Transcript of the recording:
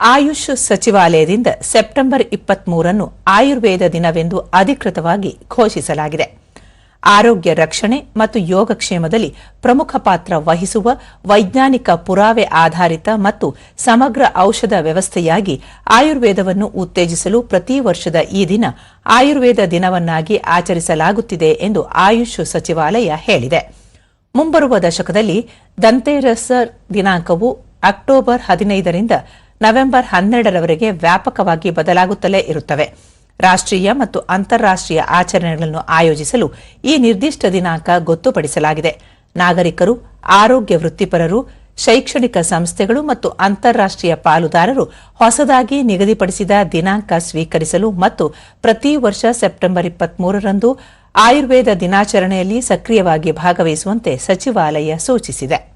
ಆಯುಷ್ ಸಚಿವಾಲಯದಿಂದ ಸೆಪ್ಟೆಂಬರ್ ಇಪ್ಪತ್ಮೂರನ್ನು ಆಯುರ್ವೇದ ದಿನವೆಂದು ಅಧಿಕೃತವಾಗಿ ಘೋಷಿಸಲಾಗಿದೆ. ಆರೋಗ್ಯ ರಕ್ಷಣೆ ಮತ್ತು ಯೋಗಕ್ಷೇಮದಲ್ಲಿ ಪ್ರಮುಖ ಪಾತ್ರ ವಹಿಸುವ ವೈಜ್ಞಾನಿಕ ಪುರಾವೆ ಆಧಾರಿತ ಮತ್ತು ಸಮಗ್ರ ಔಷಧ ವ್ಯವಸ್ಥೆಯಾಗಿ ಆಯುರ್ವೇದವನ್ನು ಉತ್ತೇಜಿಸಲು ಪ್ರತಿ ವರ್ಷದ ಈ ದಿನ ಆಯುರ್ವೇದ ದಿನವನ್ನಾಗಿ ಆಚರಿಸಲಾಗುತ್ತಿದೆ ಎಂದು ಆಯುಷ್ ಸಚಿವಾಲಯ ಹೇಳಿದೆ. ಮುಂಬರುವ ದಶಕದಲ್ಲಿ ದಂತೇರಸ ದಿನಾಂಕವು ಅಕ್ಟೋಬರ್ ಹದಿನೈದರಿಂದ ನವೆಂಬರ್ ಹನ್ನೆರಡರವರೆಗೆ ವ್ಯಾಪಕವಾಗಿ ಬದಲಾಗುತ್ತಲೇ ಇರುತ್ತವೆ. ರಾಷ್ಟ್ರೀಯ ಮತ್ತು ಅಂತಾರಾಷ್ಟ್ರೀಯ ಆಚರಣೆಗಳನ್ನು ಆಯೋಜಿಸಲು ಈ ನಿರ್ದಿಷ್ಟ ದಿನಾಂಕ ಗೊತ್ತುಪಡಿಸಲಾಗಿದೆ. ನಾಗರಿಕರು, ಆರೋಗ್ಯ ವೃತ್ತಿಪರರು, ಶೈಕ್ಷಣಿಕ ಸಂಸ್ಥೆಗಳು ಮತ್ತು ಅಂತಾರಾಷ್ಟ್ರೀಯ ಪಾಲುದಾರರು ಹೊಸದಾಗಿ ನಿಗದಿಪಡಿಸಿದ ದಿನಾಂಕ ಸ್ವೀಕರಿಸಲು ಮತ್ತು ಪ್ರತಿ ವರ್ಷ ಸೆಪ್ಟೆಂಬರ್ ಇಪ್ಪತ್ಮೂರರಂದು ಆಯುರ್ವೇದ ದಿನಾಚರಣೆಯಲ್ಲಿ ಸಕ್ರಿಯವಾಗಿ ಭಾಗವಹಿಸುವಂತೆ ಸಚಿವಾಲಯ ಸೂಚಿಸಿದೆ.